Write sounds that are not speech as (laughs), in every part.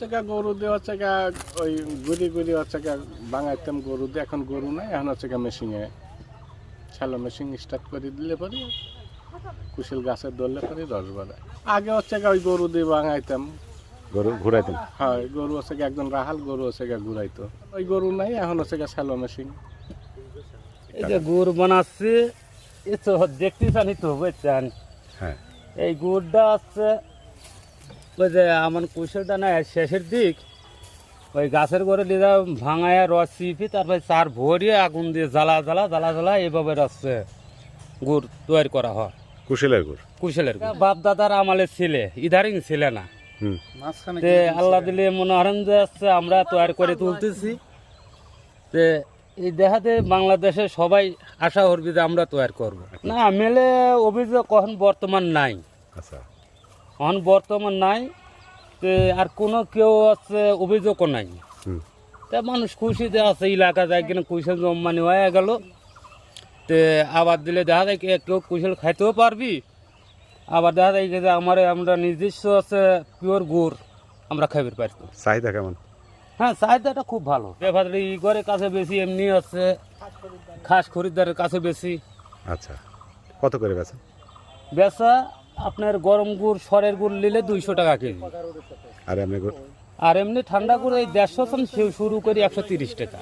হচ্ছে গরু দিয়ে হচ্ছে ওই গুড়ি গুড়ি হচ্ছে বাঙাইতাম গরু দিয়ে এখন গরু নাই এখন হচ্ছে মেশিনে শ্যালো মেশিন স্টার্ট করে দিলে পরে কুশিল গাছের ধরলে পরে দশ বারে আগে হচ্ছে ওই গরু দিয়ে বাঙাইতাম গরু ঘুরাইতেন? হয় গরু হচ্ছে একজন রাহাল গরু হচ্ছে ঘুরাইতো। ওই গরু নাই এখন হচ্ছে শ্যালো মেশিন এই যে গুড় বানাচ্ছি এ তো দেখতে জানি তো বুঝছেন? হ্যাঁ। এই গুড়টা আছে ওই যে আমার কুশলটা না শেষের দিক ওই গাছের করে লিদা ভাঙায় রস চিপি তারপরে চার ভরিয়ে আগুন দিয়ে জ্বালা জ্বালা জ্বালা জ্বালা এইভাবে রসছে গুড় তৈরি করা হয়। কুশিলের গুড়? কুশলের গুড়। বাপ দাদার ছেলে ইদারিং ছেলে না। তে আল্লাহ দিলে মনে হরেন যে আসছে আমরা তৈরি করে তুলতেছি। তে এই দেখাতে বাংলাদেশে সবাই আশা করবি যে আমরা তৈরি করব। না মেলে অভিযোগ কখন বর্তমান নাই। আচ্ছা। এখন বর্তমান নাই আর কোনো কেউ আছে অভিযোগও নাই। তা মানুষ খুশিতে আছে এলাকা যায় কিনা কুশল জম্মানি হয়ে গেল। তে আবার দিলে দেখা যায় কে- কেউ কুশল খাইতেও পারবি। আবার দেখা যায় যে আমার আমরা নিজস্ব আছে পিওর গুড় আমরা খাইতে পারতো চাহিদা কেমন? হ্যাঁ চাহিদাটা খুব ভালো। বেফাতলি ঘরের কাছে বেশি এমনি আছে। খাস খরিদ্দারের কাছে বেশি। আচ্ছা। কত করে বেচেন বেচা আপনার গরম গুড় সরের গুড় নিলে দুইশো টাকা কেজি। আর এমনি আর এমনি ঠান্ডা গুড় এই দেড়শো থেকে শুরু করি একশো তিরিশ টাকা।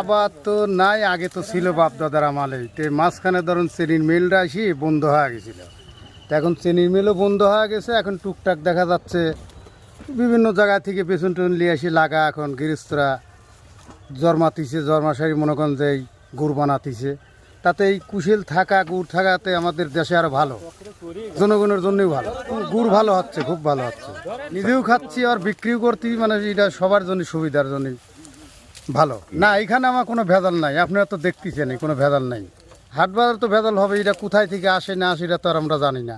আবার তো নাই আগে তো ছিল বাপ দাদার আমালে। তে মাঝখানে ধরুন চেনির মিলটা আসি বন্ধ হয়ে গেছিল। তা এখন চেনির মিলও বন্ধ হয়ে গেছে এখন টুকটাক দেখা যাচ্ছে। বিভিন্ন জায়গা থেকে পেছন টেন নিয়ে আসি লাগা এখন গৃহস্থরা। জন্মাতিছে জন্মাশারি মনে করেন যে গুড় বানাতিছে। তাতে এই কুশিল থাকা, গুড় থাকাতে আমাদের দেশে আরও ভালো। জনগণের জন্যই ভালো। গুড় ভালো হচ্ছে, খুব ভালো হচ্ছে। নিজেও খাচ্ছি আর বিক্রিও করতে মানে এটা সবার জন্য, সুবিধার জন্যই ভালো। না, এখানে আমার কোনো ভেজাল নাই। আপনারা তো দেখতেছেন কোনো ভেজাল নাই। হাট বাজার তো ভেজাল হবে, এটা কোথায় থেকে আসে, না আসে, এটা তো আর আমরা জানি না।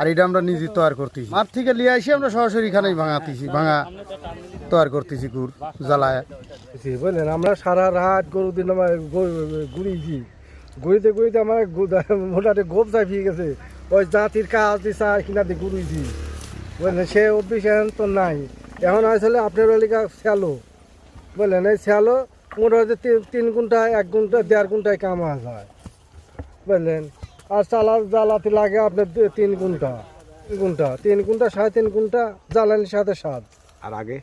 আর এটা আমরা নিজে তৈরি করতেছি। মাঠ থেকে নিয়ে আসি, আমরা সরাসরি এখানেই ভাঙাতেছি, ভাঙা তৈরি করতেছি গুড়, জ্বালায়। বুঝলেন আমরা সারা রাত গরু দিন আমার ঘুরিয়েছি ঘুরিতে ঘুরিতে আমার (laughs) মোটামুটি গোপ চাপিয়ে গেছে। ওই জাতির কাজ দিশা কিনা দিয়ে ঘুরিয়েছি বুঝলেন সে অভ্যেস এখন তো নাই। এখন আসলে আপনার এলাকা স্যালো বুঝলেন এই স্যালো মোটামুটি তিন তিন ঘণ্টা এক ঘণ্টা দেড় ঘন্টায় কামা যায়। বুঝলেন আর চালা জ্বালাতে লাগে আপনার তিন ঘণ্টা। তিন ঘণ্টা তিন ঘণ্টা সাড়ে তিন ঘণ্টা জ্বালানির সাথে সাত আর আগে?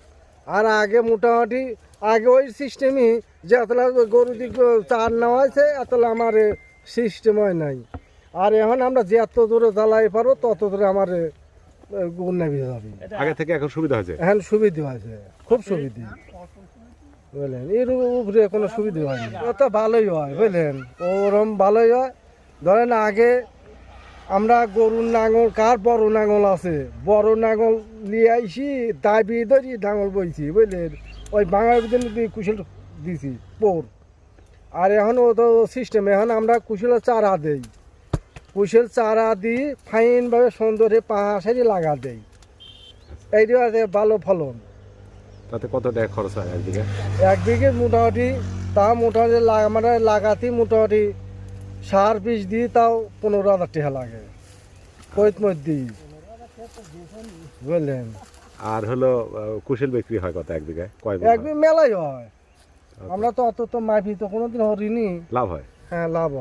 আর আগে মোটামুটি আগে ওই সিস্টেমই যে এতলা গরু দিক চার নেওয়া হয়েছে এতলা আমার সিস্টেম হয় নাই। আর এখন আমরা যে এত দূরে জ্বালাই পারব তত দূরে আমার গুণ নেবে যাবে আগে থেকে এখন সুবিধা হয়েছে? এখন সুবিধা হয়েছে খুব সুবিধা। বুঝলেন? এর উপরে কোনো সুবিধা হয়নি ওত ভালোই হয় বুঝলেন? ওরম ভালোই হয়। ধরেন আগে আমরা গরুর নাঙল কার বড় নাঙল আছে? বড় নাঙল নিয়ে আইসি দাবি ধরি নাঙল বইছি বুঝলেন ওই বাঙালির জন্য দিয়ে কুশল দিছি পোর। আর এখন ও তো সিস্টেম এখন আমরা কুশলের চারা দেই। কুশল চারা দিই ফাইনভাবে সুন্দরে পাহাড়ি লাগা দেই। এইটা আছে ভালো ফলন। তাতে কত টাকা খরচ হয় একদিকে? এক বিঘে মোটামুটি তা মোটামুটি মানে লাগাতে মোটামুটি সার বীজ দিই তাও পনেরো হাজার টাকা লাগে। কৈত মত দিই বুঝলেন? আর হলো কুশল বিক্রি হয় কত এক বিঘায়? কয় এক বিঘা মেলাই হয়। আমরা তো অত তো মাইফি তো কোনোদিন হরিনি। লাভ হয়? হ্যাঁ লাভ হয়।